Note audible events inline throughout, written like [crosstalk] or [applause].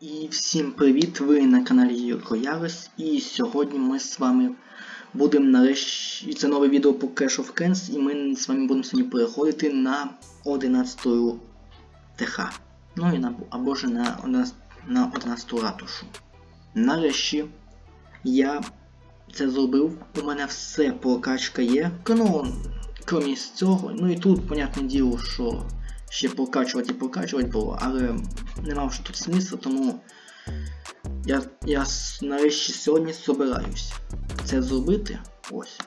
І всім привіт! Ви на каналі Юрко Ярос. І сьогодні ми з вами будемо нарешті. Це нове відео по Clash of Clans, і ми з вами будемо сьогодні переходити на 11 ТХ. Ну і на або ж на 11, на 11 ратушу. Нарешті я це зробив. У мене все прокачка є. Ну, крім цього, ну і тут, понятне діло, що ще прокачувати і прокачувати було, але не мав тут смисла, тому я, я нарешті сьогодні собираюсь це зробити. Ось.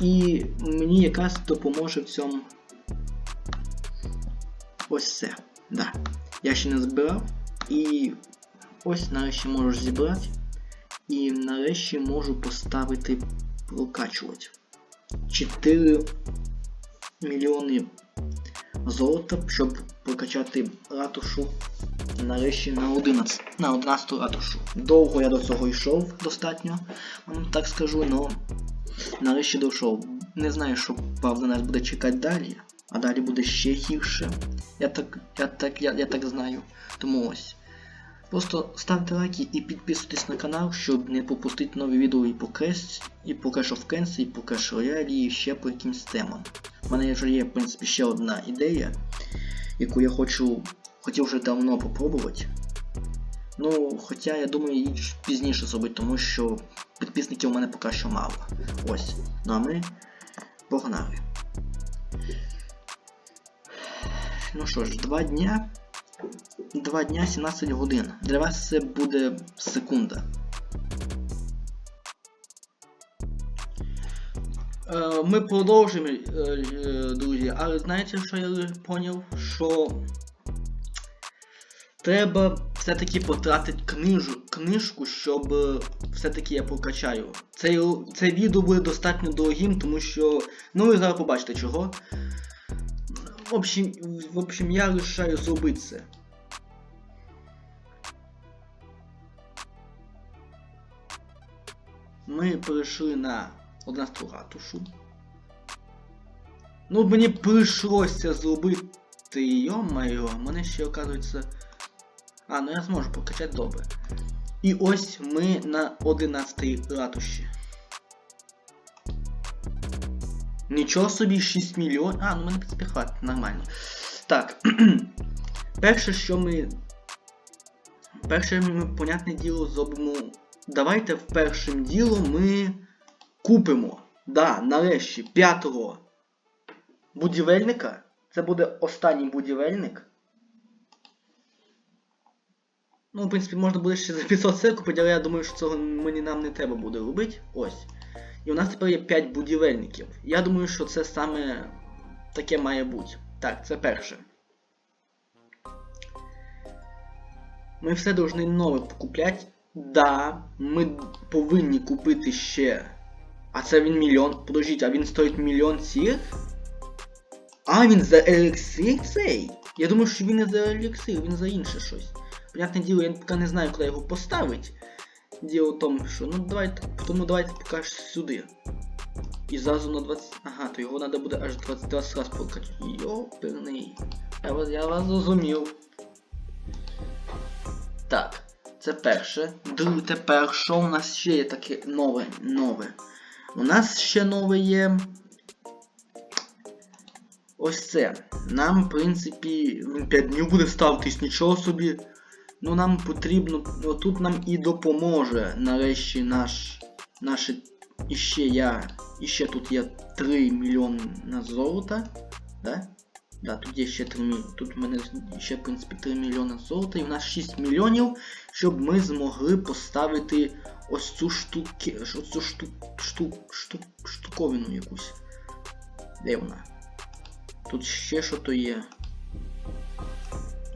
І мені якраз допоможе в цьому ось це. Да. Я ще не збирав. І ось нарешті можу зібрати. І нарешті можу поставити прокачувати. 4 мільйони золота, щоб прокачати ратушу нарешті на 11, на 11 ратушу. Довго я до цього йшов достатньо, вам так скажу, але нарешті дійшов. Не знаю, що правда нас буде чекати далі, а далі буде ще гірше. Я так, я так, я, я так знаю. Тому ось. Просто ставте лайки і підписуйтесь на канал, щоб не пропустити нові відео і по Clash, і по Clash of Clans, і по Clash Royale, і ще по якимсь темам. У мене вже є, в принципі, ще одна ідея, яку я хочу, хотів вже давно попробувати. Ну, хоча я думаю її пізніше зробити, тому що підписників у мене поки що мало. Ось. Ну а ми погнали. Ну що ж, два дня. Два дня 17 годин. Для вас це буде секунда. Е, Ми продовжуємо, е, е, друзі, але знаєте, що я зрозумів? Що треба все-таки потратити книжу, книжку, щоб все-таки я прокачаю. Це, це відео буде достатньо дорогим, тому що. Ну ви зараз побачите чого. В общем, в общем, я вирішаю зробити це. Ми перейшли на 11 ратушу. Ну, мені прийшлося зробити, йо-моє, мене ще оказується. А, ну я зможу покачати добре. І ось ми на 11 ратуші. Нічого собі 6 мільйонів. А, ну мене в нормально. Так. [clears throat] Перше, що ми. Перше ми, понятне діло, зробимо. Давайте в першим ділом ми купимо. Да, нарешті, п'ятого будівельника. Це буде останній будівельник. Ну, в принципі, можна буде ще за 500 сил купити, але я думаю, що цього мені нам не треба буде робити. Ось. І у нас тепер є 5 будівельників. Я думаю, що це саме таке має бути. Так, це перше. Ми все повинні нове покупляти. Да, ми повинні купити ще. А це він мільйон. Подождіть, а він стоїть мільйон цих? А, він за елексир цей? Я думаю, що він не за елексир, він за інше щось. Понятне діло, я поки не знаю, куди його поставити. Діло в тому, що ну давайте, тому давайте поки сюди. І зразу на 20. Ага, то його треба буде аж 20 20 раз прокачати. Йоперний. Я вас, я вас зрозумів. Так, це перше. Друге, тепер що у нас ще є таке нове? нове? У нас ще нове є. Ось це. Нам, в принципі, він 5 днів буде ставитись, нічого собі. Ну нам потрібно. Отут нам і допоможе нарешті наш. Наше. Іще я. Іще тут є 3 мільйони на золота. Да? Да, тут є ще 3 мільйони. Тут в мене ще, в принципі, 3 мільйони золота, і в нас 6 мільйонів, щоб ми змогли поставити ось цю штуки. Ось цю штук, штук, штук, штуковину якусь. Де вона? Тут ще що то є.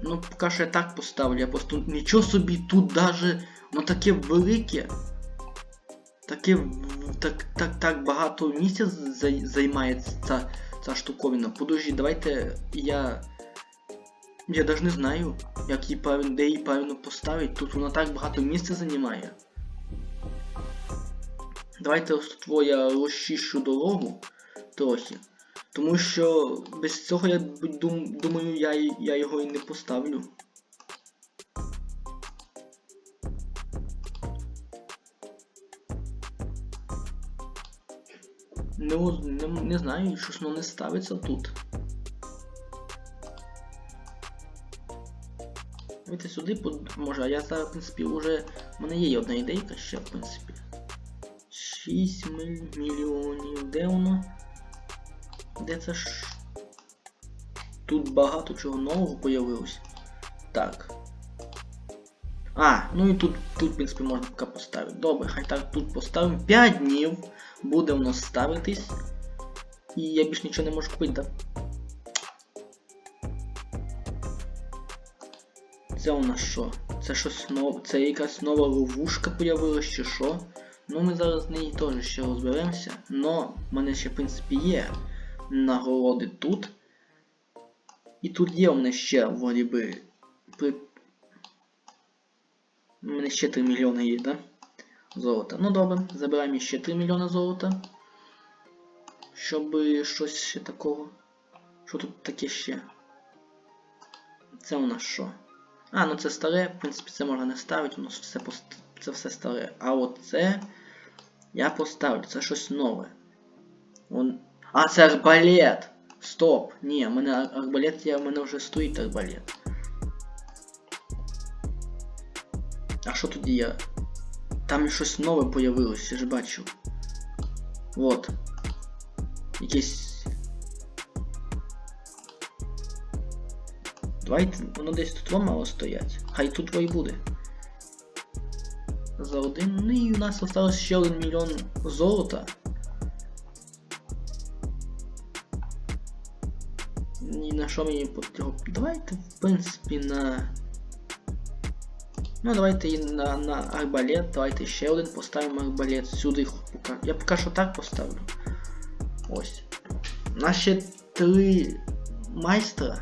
Ну, поки що я так поставлю, я просто нічого собі тут даже воно таке велике. Таке так, так, так багато місця зай- займає ця, ця штуковина. Подожди, давайте я. Я навіть не знаю, як її правильно, де її правильно поставити. Тут воно так багато місця займає. Давайте ось я розчищу дорогу трохи. Тому що без цього я думаю я я його і не поставлю. Не, не, не знаю, щось воно не ставиться тут. Давайте сюди може, а я зараз, в принципі, вже... У мене є одна ідейка ще, в принципі. 6 мільйонів. Де воно? Де це ж? Тут багато чого нового появилось. Так. А, ну і тут, тут, в принципі, можна поки поставити. Добре, хай так тут поставимо. 5 днів буде воно ставитись. І я більш нічого не можу купити, так? Це у нас що? Це щось нове. Це якась нова ловушка появилась чи що? Ну ми зараз з неї теж ще розберемося. Но в мене ще в принципі є нагороди тут. І тут є у мене ще вроді би. При... У мене ще 3 мільйони є, да? Золота. Ну добре, забираємо ще 3 мільйони золота. Щоб щось ще такого. Що тут таке ще? Це у нас що? А, ну це старе, в принципі, це можна не ставити, воно все пост... це все старе. А от це я поставлю, це щось нове. Он... А, це арбалет! Стоп! Ні, у мене арбалет є, у мене вже стоїть арбалет. А що тоді я? Там щось нове появилось, я ж бачу. Вот. Якесь. Давайте, воно десь тут вам мало стоять. Хай тут і буде. За один. Ну і у нас осталось ще один мільйон золота. І на що мені потрібно? Давайте, в принципі, на. Ну, давайте і на, на арбалет, давайте ще один поставимо арбалет. Сюди поки. Я поки що так поставлю. Ось. У нас ще три майстра.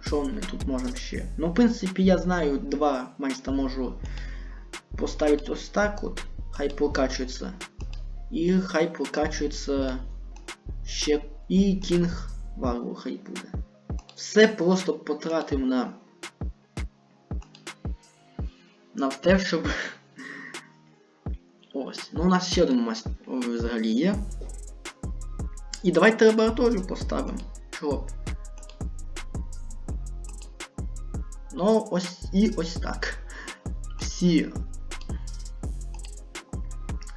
Що ми тут можемо ще? Ну, в принципі, я знаю, два майстра можу поставити ось так от. Хай прокачується. І хай прокачується ще і кінг варвар хай буде. Все просто потратив на. На те, щоб. Ось. Ну у нас ще один майстер взагалі є. І давайте лабораторію поставимо. Чого? Ну, ось і ось так. Всі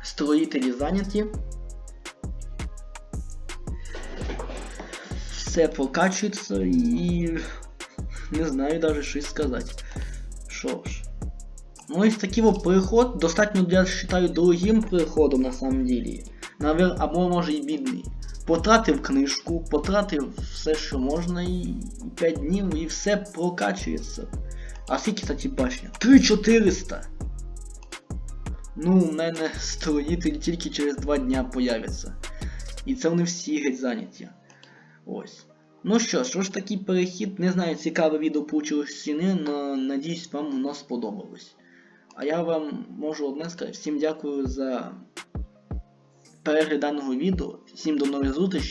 строїтелі зайняті. Все прокачується і не знаю навіть щось сказати. Що ж. Ну ось такий вот переход достатньо, я вважаю, дорогим переходом на самом деле. Навер... Або може і бідний. Потратив книжку, потратив все, що можна, і 5 днів, і все прокачується. А скільки, кстати, башня? 3400! Ну, у мене строїтель тільки через 2 дня появиться. І це вони всі геть зайняті. Ось. Ну що ж, ось такий перехід, не знаю, цікаве відео получилось чи не, але надіюсь вам воно сподобалось. А я вам можу одне сказати, всім дякую за перегляд даного відео, всім до нових зустрічей.